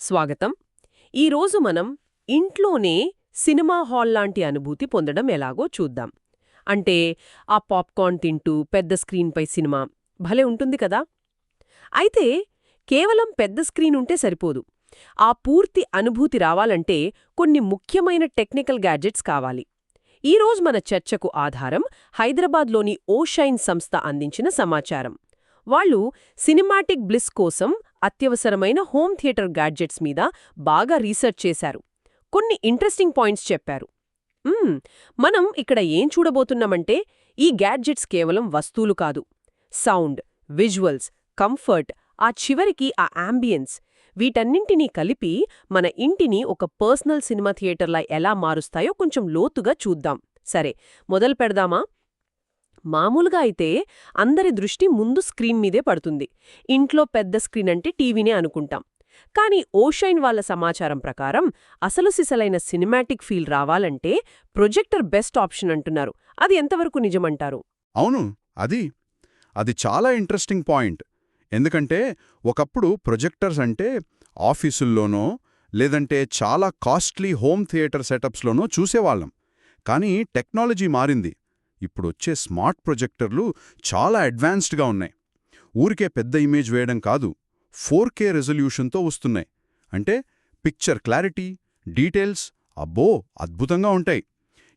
స్వాగతం. ఈరోజు మనం ఇంట్లోనే సినిమా హాల్ లాంటి అనుభూతి పొందడం ఎలాగో చూద్దాం. అంటే ఆ పాప్కార్న్ తింటూ పెద్ద స్క్రీన్పై సినిమా భలే ఉంటుంది కదా? అయితే కేవలం పెద్ద స్క్రీన్ ఉంటే సరిపోదు. ఆ పూర్తి అనుభూతి రావాలంటే కొన్ని ముఖ్యమైన టెక్నికల్ గ్యాడ్జెట్స్ కావాలి. ఈరోజు మన చర్చకు ఆధారం హైదరాబాద్లోని ఓషైన్ సంస్థ అందించిన సమాచారం. వాళ్ళు సినిమాటిక్ బ్లిస్ కోసం అత్యవసరమైన హోమ్ థియేటర్ గ్యాడ్జెట్స్ మీద బాగా రీసెర్చ్ చేశారు. కొన్ని ఇంట్రెస్టింగ్ పాయింట్స్ చెప్పారు. మనం ఇక్కడ ఏం చూడబోతున్నామంటే ఈ గ్యాడ్జెట్స్ కేవలం వస్తువులు కాదు. సౌండ్ విజువల్స్ కంఫర్ట్ ఆ చివరికి ఆ అంబియన్స్ వీటన్నింటినీ కలిపి మన ఇంటిని ఒక పర్సనల్ సినిమా థియేటర్లా ఎలా మారుస్తాయో కొంచెం లోతుగా చూద్దాం. సరే మొదలు పెడదామా? మామూలుగా అయితే అందరి దృష్టి ముందు స్క్రీన్ మీదే పడుతుంది. ఇంట్లో పెద్ద స్క్రీన్ అంటే టీవీనే అనుకుంటాం. కానీ ఓషైన్ వాళ్ళ సమాచారం ప్రకారం అసలు సిసలైన సినిమాటిక్ ఫీల్ రావాలంటే ప్రొజెక్టర్ బెస్ట్ ఆప్షన్ అంటున్నారు. అది ఎంతవరకు నిజమంటారు? అవును అది. అది చాలా ఇంట్రెస్టింగ్ పాయింట్. ఎందుకంటే ఒకప్పుడు ప్రొజెక్టర్స్ అంటే ఆఫీసుల్లోనో లేదంటే చాలా కాస్ట్లీ హోమ్ థియేటర్ సెటప్స్లోనో చూసేవాళ్ళం. కానీ టెక్నాలజీ మారింది. ఇప్పుడొచ్చే స్మార్ట్ ప్రొజెక్టర్లు చాలా అడ్వాన్స్డ్గా ఉన్నాయి. ఊరికే పెద్ద ఇమేజ్ వేయడం కాదు ఫోర్ కే రెజల్యూషన్తో వస్తున్నాయి. అంటే పిక్చర్ క్లారిటీ డీటెయిల్స్ అబ్బో అద్భుతంగా ఉంటాయి.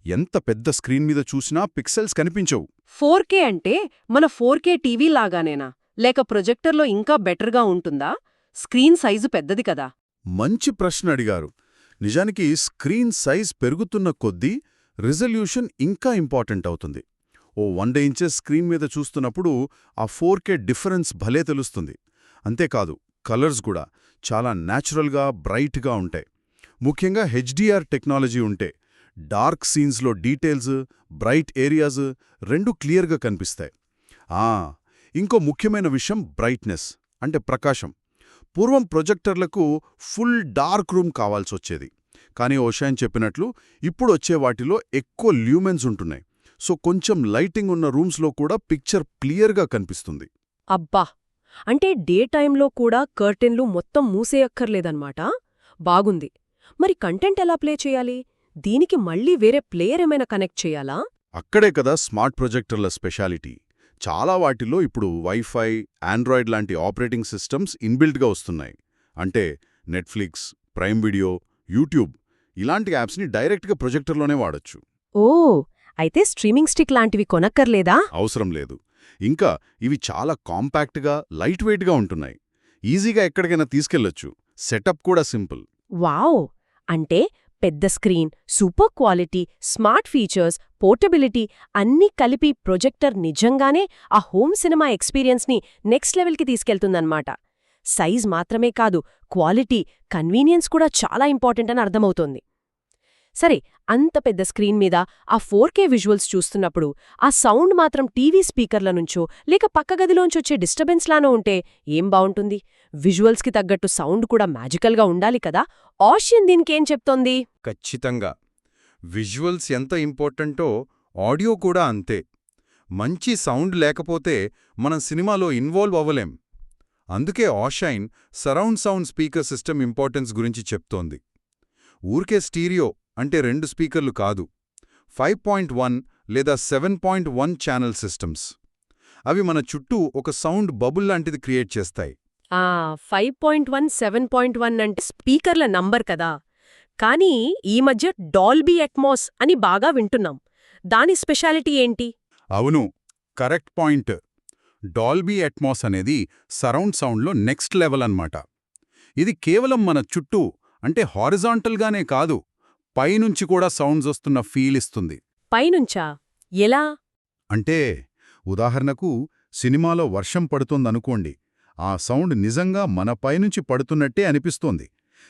ఎంత పెద్ద స్క్రీన్ మీద చూసినా పిక్సెల్స్ కనిపించవు. ఫోర్ అంటే మన ఫోర్ కే టీవీ లాగానేనా? లేక ప్రొజెక్టర్లో ఇంకా బెటర్గా ఉంటుందా? స్క్రీన్ సైజు పెద్దది కదా. మంచి ప్రశ్న అడిగారు. నిజానికి స్క్రీన్ సైజ్ పెరుగుతున్న కొద్దీ రిజల్యూషన్ ఇంకా ఇంపార్టెంట్ అవుతుంది. ఓ వన్ డే ఇంచెస్ స్క్రీన్ మీద చూస్తున్నప్పుడు ఆ ఫోర్ కే డిఫరెన్స్ భలే తెలుస్తుంది. అంతేకాదు కలర్స్ కూడా చాలా న్యాచురల్గా బ్రైట్గా ఉంటాయి. ముఖ్యంగా హెచ్డిఆర్ టెక్నాలజీ ఉంటే డార్క్ సీన్స్లో డీటెయిల్స్ బ్రైట్ ఏరియాస్ రెండు క్లియర్గా కనిపిస్తాయి. ఆ ఇంకో ముఖ్యమైన విషయం బ్రైట్నెస్ అంటే ప్రకాశం. పూర్వం ప్రొజెక్టర్లకు ఫుల్ డార్క్ రూమ్ కావాల్సొచ్చేది. కానీ ఓషాయన్ చెప్పినట్లు ఇప్పుడు వచ్చే వాటిలో ఎక్కువ ల్యూమెన్స్ ఉంటున్నాయి. సో కొంచెం లైటింగ్ ఉన్న రూమ్స్లో కూడా పిక్చర్ క్లియర్గా కనిపిస్తుంది. అబ్బా! అంటే డే టైంలో కూడా కర్టెన్లు మొత్తం మూసేయక్కర్లేదన్నమాట? బాగుంది. మరి కంటెంట్ ఎలా ప్లే చేయాలి? దీనికి మళ్ళీ వేరే ప్లేయర్ ఏమైనా కనెక్ట్ చేయాలా? అక్కడే కదా స్మార్ట్ ప్రొజెక్టర్ల స్పెషాలిటీ. చాలా వాటిలో ఇప్పుడు వైఫై ఆండ్రాయిడ్ లాంటి ఆపరేటింగ్ సిస్టమ్స్ ఇన్బిల్ట్గా వస్తున్నాయి. అంటే నెట్ఫ్లిక్స్ ప్రైమ్ వీడియో యూట్యూబ్ ఇలాంటి యాప్స్ని డైరెక్ట్గా ప్రొజెక్టర్లోనే వాడొచ్చు. ఓ అయితే స్ట్రీమింగ్ స్టిక్ లాంటివి కొనక్కర్లేదా? అవసరం లేదు. ఇంకా ఇవి చాలా కాంపాక్ట్గా లైట్ వెయిట్గా ఉంటున్నాయి. ఈజీగా ఎక్కడికైనా తీసుకెళ్ళొచ్చు సెటప్ కూడా సింపుల్. వావ్! అంటే పెద్ద screen super quality smart features portability అన్నీ కలిపి ప్రొజెక్టర్ నిజంగానే ఆ హోమ్ సినిమా ఎక్స్పీరియన్స్ని నెక్స్ట్ లెవెల్కి తీసుకెళ్తుందన్నమాట. సైజ్ మాత్రమే కాదు క్వాలిటీ కన్వీనియన్స్ కూడా చాలా ఇంపార్టెంట్ అని అర్థమవుతోంది. సరే అంత పెద్ద స్క్రీన్ మీద ఆ ఫోర్ కే విజువల్స్ చూస్తున్నప్పుడు ఆ సౌండ్ మాత్రం టీవీ స్పీకర్ల నుంచో లేక పక్క గదిలోంచొచ్చే డిస్టర్బెన్స్లానో ఉంటే ఏం బావుంటుంది? విజువల్స్కి తగ్గట్టు సౌండ్ కూడా మ్యాజికల్గా ఉండాలి కదా? ఆషియన్ దీనికేం చెప్తోంది? ఖచ్చితంగా. విజువల్స్ ఎంత ఇంపార్టెంటో ఆడియో కూడా అంతే. మంచి సౌండ్ లేకపోతే మనం సినిమాలో ఇన్వాల్వ్ అవ్వలేం. అందుకే ఆషైన్ surround sound speaker system importance గురించి చెప్తోంది. ఊరికే స్టీరియో అంటే రెండు స్పీకర్లు కాదు. ఫైవ్ పాయింట్ వన్ లేదా seven point one channel systems. అవి మన చుట్టూ ఒక సౌండ్ బబుల్ లాంటిది క్రియేట్ చేస్తాయి. ఆ five point one seven point one అంటే స్పీకర్ల నంబర్ కదా. కానీ ఈ మధ్య డాల్బీ అట్మాస్ అని బాగా వింటున్నాం. దాని స్పెషాలిటీ ఏంటి? అవును కరెక్ట్ పాయింట్. డాల్బీ అట్మాస్ అనేది సరౌండ్ సౌండ్లో నెక్స్ట్ లెవెల్ అన్నమాట. ఇది కేవలం మన చుట్టూ అంటే హారిజాంటల్గానే కాదు పైనుంచి కూడా సౌండ్స్ వస్తున్న ఫీల్ ఇస్తుంది. పైనుంచా? ఎలా? అంటే ఉదాహరణకు సినిమాలో వర్షం పడుతోందనుకోండి ఆ సౌండ్ నిజంగా మన పైనుంచి పడుతున్నట్టే అనిపిస్తోంది.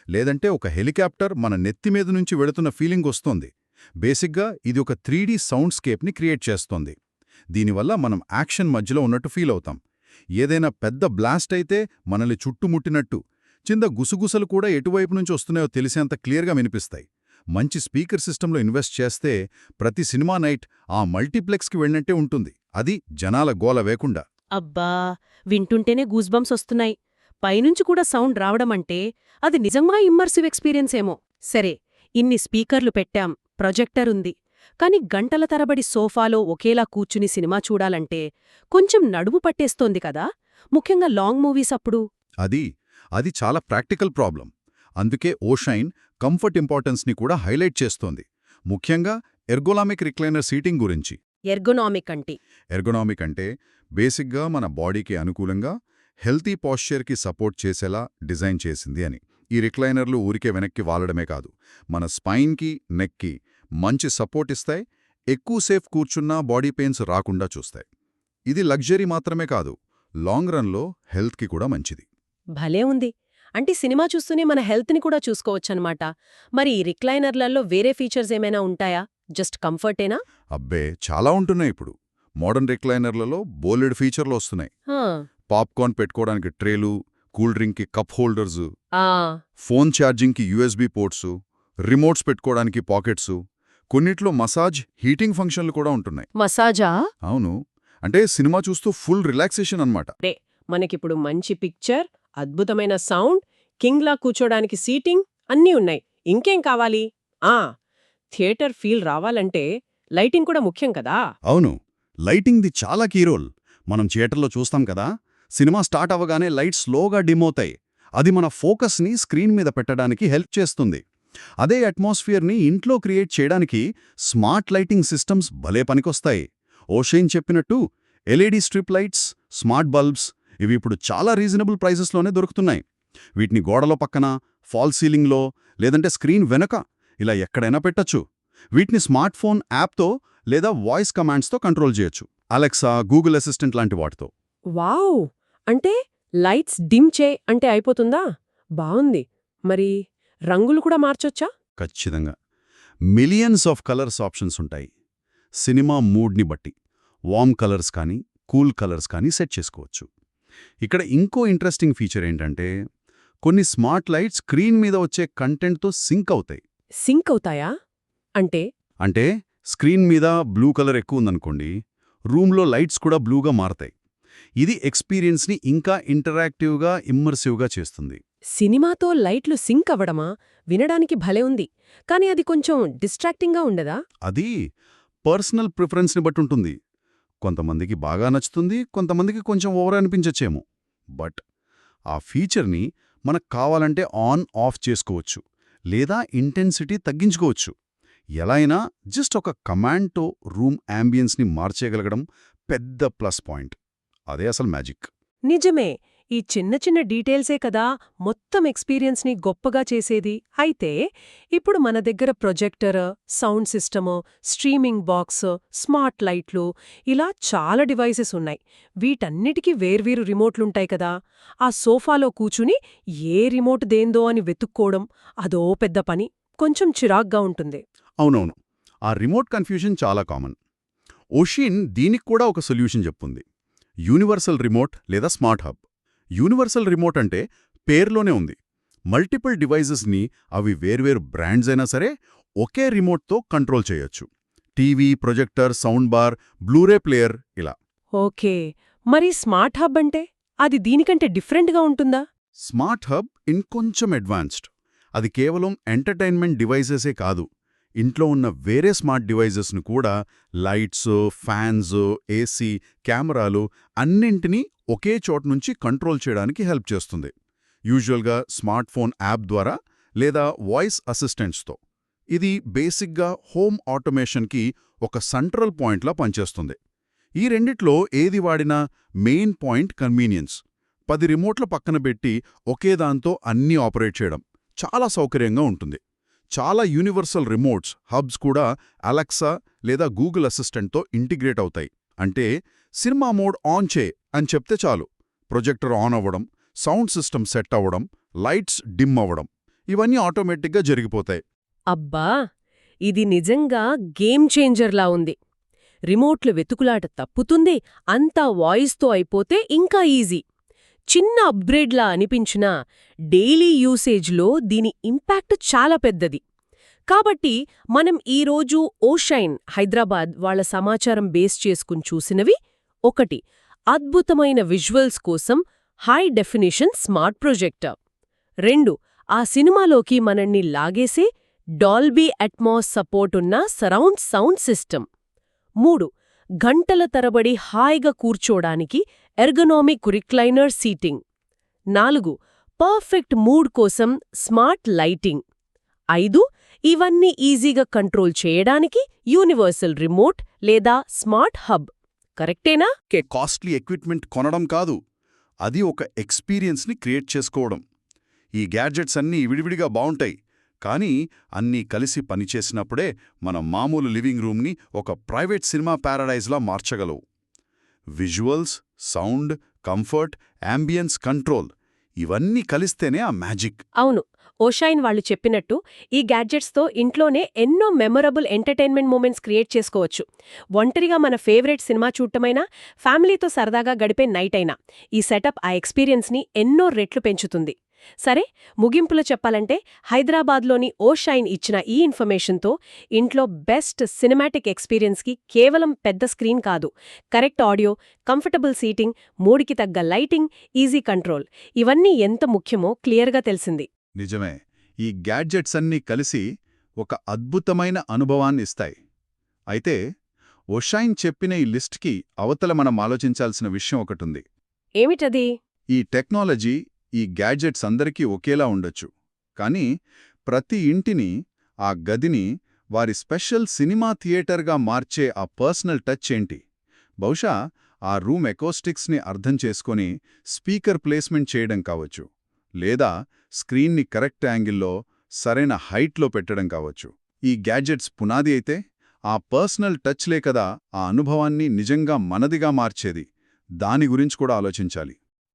లేదంటే ఒక హెలికాప్టర్ మన నెత్తిమీద నుంచి వెళుతున్న ఫీలింగ్ వస్తోంది. బేసిక్గా ఇది ఒక త్రీడీ సౌండ్స్కేప్ని క్రియేట్ చేస్తోంది. దీనివల్ల మనం యాక్షన్ మధ్యలో ఉన్నట్టు ఫీల్ అవుతాం. ఏదైనా పెద్ద బ్లాస్ట్ అయితే మనల్ని చుట్టుముట్టినట్టు చింద గుసగుసలు కూడా ఎటువైపు నుంచి వస్తున్నాయో తెలిసేంత క్లియర్గా వినిపిస్తాయి. మంచి స్పీకర్ సిస్టంలో ఇన్వెస్ట్ చేస్తే ప్రతి సినిమా నైట్ ఆ మల్టీప్లెక్స్కి వెళ్ళినట్టే ఉంటుంది. అది జనాల గోల వేకుండా. అబ్బా! వింటుంటేనే గూస్బంప్స్ వస్తున్నాయి. పైనుంచి కూడా సౌండ్ రావడమంటే అది నిజంగా ఇమ్మర్సివ్ ఎక్స్పీరియన్స్ ఏమో. సరే ఇన్ని స్పీకర్లు పెట్టాం ప్రొజెక్టర్ ఉంది. కాని గంటల తరబడి సోఫాలో ఒకేలా కూర్చుని సినిమా చూడాలంటే కొంచెం నడుము పట్టేస్తోంది కదా! ముఖ్యంగా లాంగ్ మూవీస్ అప్పుడు. అది అది చాలా ప్రాక్టికల్ ప్రాబ్లం. అందుకే ఓషైన్ కంఫర్ట్ ఇంపార్టెన్స్ని కూడా హైలైట్ చేస్తోంది. ముఖ్యంగా ఎర్గోలామిక్ రిక్లైనర్ సీటింగ్ గురించి. ఎర్గొనామిక్ అంటే? ఎర్గోనామిక్ అంటే బేసిక్గా మన బాడీకి అనుకూలంగా హెల్తీ పాశ్చర్కి సపోర్ట్ చేసేలా డిజైన్ చేసింది అని. ఈ రిక్లైనర్లు ఊరికే వెనక్కి వాలడమే కాదు. మన స్పైన్కి నెక్కి మంచి సపోర్ట్ ఇస్తాయి ఎక్కువసేపు కూర్చున్నా బాడీ పెయిన్స్ రాకుండా చూస్తాయి. ఇది లగ్జరీ మాత్రమే కాదు లాంగ్ రన్లో హెల్త్కి కూడా మంచిది. భలే ఉంది. అంటే సినిమా చూస్తూనే మన హెల్త్ని కూడా చూసుకోవచ్చనమాట. మరి ఈ రిక్లైనర్లలో వేరే ఫీచర్స్ ఏమైనా ఉంటాయా? జస్ట్ కంఫర్టేనా? అబ్బే చాలా ఉంటున్నాయి ఇప్పుడు. మోడర్న్ రిక్లైనర్లలో బోలెడ్ ఫీచర్లు వస్తున్నాయి. పాప్కార్న్ పెట్టుకోవడానికి ట్రేలు కూల్ డ్రింక్కి కప్ హోల్డర్సు ఆ. ఫోన్ ఛార్జింగ్కి యూఎస్బీ పోర్ట్సు రిమోట్స్ పెట్టుకోవడానికి పాకెట్సు కొన్నిట్లో మసాజ్ హీటింగ్ ఫంక్షన్లు కూడా ఉంటున్నాయి. మసాజా? అవును. అంటే సినిమా చూస్తూ ఫుల్ రిలాక్సేషన్ అన్నమాట. మనకిప్పుడు మంచి పిక్చర్ అద్భుతమైన సౌండ్ కింగ్లా కూర్చోడానికి సీటింగ్ అన్నీ ఉన్నాయి. ఇంకేం కావాలి? ఆ థియేటర్ ఫీల్ రావాలంటే లైటింగ్ కూడా ముఖ్యం కదా? అవును. లైటింగ్ది చాలా కీ రోల్. మనం థియేటర్లో చూస్తాం కదా సినిమా స్టార్ట్ అవ్వగానే లైట్ స్లోగా డిమ్ అవుతాయి. అది మన ఫోకస్ని స్క్రీన్ మీద పెట్టడానికి హెల్ప్ చేస్తుంది. అదే అట్మాస్ఫియర్ని ఇంట్లో క్రియేట్ చేయడానికి స్మార్ట్ లైటింగ్ సిస్టమ్స్ భలే పనికొస్తాయి. ఓషేన్ చెప్పినట్టు LED strip lights smart bulbs ఇవి ఇప్పుడు చాలా రీజనబుల్ ప్రైసెస్లోనే దొరుకుతున్నాయి. వీటిని గోడలో పక్కన ఫాల్ సీలింగ్లో లేదంటే స్క్రీన్ వెనక ఇలా ఎక్కడైనా పెట్టచ్చు. వీటిని స్మార్ట్ ఫోన్ యాప్తో లేదా వాయిస్ కమాండ్స్తో కంట్రోల్ చేయొచ్చు. అలెక్సా గూగుల్ అసిస్టెంట్ లాంటి వాటితో. వావ్! అంటే లైట్స్ డిమ్ చే అంటే అయిపోతుందా? బావుంది. మరి రంగులు కూడా మార్చొచ్చా? ఖచ్చితంగా. మిలియన్స్ ఆఫ్ కలర్స్ ఆప్షన్స్ ఉంటాయి. సినిమా మూడ్ని బట్టి. వార్మ్ కలర్స్ కానీ కూల్ కలర్స్ కానీ సెట్ చేసుకోవచ్చు. ఇక్కడ ఇంకో ఇంట్రెస్టింగ్ ఫీచర్ ఏంటంటే కొన్ని స్మార్ట్ లైట్స్ స్క్రీన్ మీద వచ్చే కంటెంట్తో సింక్ అవుతాయి. సింక్ అవుతాయా? అంటే? అంటే స్క్రీన్ మీద బ్లూ కలర్ ఎక్కువ ఉందనుకోండి రూమ్లో లైట్స్ కూడా బ్లూగా మారతాయి. ఇది ఎక్స్పీరియన్స్ని ఇంకా ఇంటరాక్టివ్గా ఇమ్మర్సివ్గా చేస్తుంది. సినిమాతో లైట్లు సింక్ అవ్వడమా? వినడానికి భలే ఉంది. కానీ అది కొంచెం డిస్ట్రాక్టింగ్గా ఉండదా? అది పర్సనల్ ప్రిఫరెన్స్ని బట్టి ఉంటుంది. కొంతమందికి బాగా నచ్చుతుంది కొంతమందికి కొంచెం ఓవర్ అనిపించచ్చేమో. బట్ ఆ ఫీచర్ని మనకు కావాలంటే ఆన్ ఆఫ్ చేసుకోవచ్చు. లేదా ఇంటెన్సిటీ తగ్గించుకోవచ్చు. ఎలా అయినా జస్ట్ ఒక కమాండ్తో రూమ్ యాంబియన్స్ని మార్చేయగలగడం పెద్ద ప్లస్ పాయింట్. అదే అసలు మ్యాజిక్. నిజమే. ఈ చిన్న చిన్న డీటెయిల్సే కదా మొత్తం ఎక్స్పీరియన్స్ని గొప్పగా చేసేది. అయితే ఇప్పుడు మన దగ్గర projector sound system streaming box smart లైట్లు ఇలా చాలా డివైసెస్ ఉన్నాయి. వీటన్నిటికీ వేర్వేరు రిమోట్లుంటాయి కదా. ఆ సోఫాలో కూచుని ఏ రిమోట్ దేందో అని వెతుక్కోవడం అదో పెద్ద పని. కొంచెం చిరాగ్గా ఉంటుంది. అవునవును. ఆ రిమోట్ కన్ఫ్యూజన్ చాలా కామన్. ఓషిన్ దీనికి కూడా ఒక సొల్యూషన్ చెప్పుంది యూనివర్సల్ రిమోట్ లేదా స్మార్ట్ హబ్. యూనివర్సల్ రిమోట్ అంటే పేర్లోనే ఉంది. మల్టిపుల్ డివైజెస్ని అవి వేర్వేరు బ్రాండ్స్ అయినా సరే ఒకే రిమోట్తో కంట్రోల్ చేయొచ్చు. TV projector sound bar Blu-ray player ఇలా. ఓకే. మరి స్మార్ట్ హబ్ అంటే? అది దీనికంటే డిఫరెంట్గా ఉంటుందా? స్మార్ట్ హబ్ ఇంకొంచెం అడ్వాన్స్డ్. అది కేవలం ఎంటర్టైన్మెంట్ డివైజెసే కాదు. ఇంట్లో ఉన్న వేరే స్మార్ట్ డివైజెస్ను కూడా లైట్స్ ఫ్యాన్స్ ఏసీ కెమెరాలు అన్నింటినీ ఒకే చోట నుంచి కంట్రోల్ చేయడానికి హెల్ప్ చేస్తుంది. యూజువల్గా స్మార్ట్ ఫోన్ యాప్ ద్వారా లేదా వాయిస్ అసిస్టెంట్స్తో. ఇది బేసిక్గా హోమ్ ఆటోమేషన్కి ఒక సెంట్రల్ పాయింట్లా పనిచేస్తుంది. ఈ రెండిట్లో ఏది వాడినా మెయిన్ పాయింట్ కన్వీనియన్స్. పది రిమోట్ల పక్కన పెట్టి ఒకే దాంతో అన్నీ ఆపరేట్ చేయడం చాలా సౌకర్యంగా ఉంటుంది. చాలా యూనివర్సల్ రిమోట్స్ హబ్స్ కూడా అలెక్సా లేదా గూగుల్ అసిస్టెంట్తో ఇంటిగ్రేట్ అవుతాయి. అంటే సినిమా మోడ్ ఆన్ చే అని చెప్తే చాలు. ప్రొజెక్టర్ ఆన్ అవ్వడం సౌండ్ సిస్టమ్ సెట్ అవ్వడం లైట్స్ డిమ్ అవ్వడం ఇవన్నీ ఆటోమేటిక్గా జరిగిపోతాయి. అబ్బా! ఇది నిజంగా గేమ్ చేంజర్లా ఉంది. రిమోట్లు వెతుకులాట తప్పుతుంది అంతా వాయిస్తో అయిపోతే ఇంకా ఈజీ. చిన్న అప్గ్రేడ్లా అనిపించినా డైలీ యూసేజ్లో దీని ఇంపాక్ట్ చాలా పెద్దది. కాబట్టి మనం ఈరోజు ఓషైన్ హైదరాబాద్ వాళ్ళ సమాచారం బేస్ చేసుకుని చూసినవి ఒకటి. అద్భుతమైన విజువల్స్ కోసం హై డెఫినిషన్ స్మార్ట్ ప్రొజెక్టర్. రెండు. ఆ సినిమాలోకి మనల్ని లాగేసే డాల్బీ అట్మాస్ సపోర్ట్ ఉన్న సరౌండ్ సౌండ్ సిస్టమ్. మూడు. గంటల తరబడి హాయిగా కూర్చోడానికి ఎర్గనామిక్ రిక్లైనర్ సీటింగ్. నాలుగు. పర్ఫెక్ట్ మూడ్ కోసం స్మార్ట్ లైటింగ్. ఐదు. ఇవన్నీ ఈజీగా కంట్రోల్ చేయడానికి యూనివర్సల్ రిమోట్ లేదా స్మార్ట్ హబ్. కరెక్టేనా? కే కాస్ట్లీ ఎక్విప్మెంట్ కొనడం కాదు. అది ఒక ఎక్స్పీరియన్స్ని క్రియేట్ చేసుకోవడం. ఈ గ్యాడ్జెట్స్ అన్నీ విడివిడిగా బావుంటాయి. కానీ అన్నీ కలిసి పనిచేసినప్పుడే మన మామూలు లివింగ్ రూమ్ని ఒక ప్రైవేట్ సినిమా ప్యారడైజ్లా మార్చగలవు. Visuals sound comfort ambience control ఇవన్నీ కలిస్తేనే ఆ మ్యాజిక్. అవును ఓషైన్ వాళ్ళు చెప్పినట్టు ఈ గ్యాడ్జెట్స్తో ఇంట్లోనే ఎన్నో మెమొరబుల్ ఎంటర్టైన్మెంట్ మూమెంట్స్ క్రియేట్ చేసుకోవచ్చు. ఒంటరిగా మన ఫేవరెట్ సినిమా చూడటమైనా ఫ్యామిలీతో సరదాగా గడిపే నైట్ అయినా ఈ సెటప్ ఆ ఎక్స్పీరియన్స్ని ఎన్నో రెట్లు పెంచుతుంది. సరే ముగింపులో చెప్పాలంటే హైదరాబాద్లోని ఓషైన్ ఇచ్చిన ఈ ఇన్ఫర్మేషన్తో ఇంట్లో బెస్ట్ సినిమాటిక్ ఎక్స్పీరియన్స్కి కేవలం పెద్ద స్క్రీన్ కాదు. కరెక్ట్ ఆడియో కంఫర్టబుల్ సీటింగ్ మూడికి తగ్గ లైటింగ్ ఈజీ కంట్రోల్ ఇవన్నీ ఎంత ముఖ్యమో క్లియర్గా తెలిసింది. నిజమే. ఈ గ్యాడ్జెట్స్ అన్నీ కలిసి ఒక అద్భుతమైన అనుభవాన్ని ఇస్తాయి. అయితే ఒషైన్ చెప్పిన ఈ లిస్ట్కి అవతల మనం ఆలోచించాల్సిన విషయం ఒకటుంది. ఏమిటది? ఈ టెక్నాలజీ ఈ గ్యాడ్జెట్స్ అందరికీ ఒకేలా ఉండొచ్చు. కానీ ప్రతి ఇంటిని ఆ గదిని వారి స్పెషల్ సినిమా థియేటర్గా మార్చే ఆ పర్సనల్ టచ్ ఏంటి? బహుశా ఆ రూమ్ ఎకోస్టిక్స్ని అర్థం చేసుకొని స్పీకర్ ప్లేస్మెంట్ చేయడం కావచ్చు. లేదా స్క్రీన్ని కరెక్ట్ యాంగిల్లో సరైన హైట్లో పెట్టడం కావచ్చు. ఈ గ్యాడ్జెట్స్ పునాది అయితే ఆ పర్సనల్ టచ్లే కదా ఆ అనుభవాన్ని నిజంగా మనదిగా మార్చేది. దాని గురించి కూడా ఆలోచించాలి.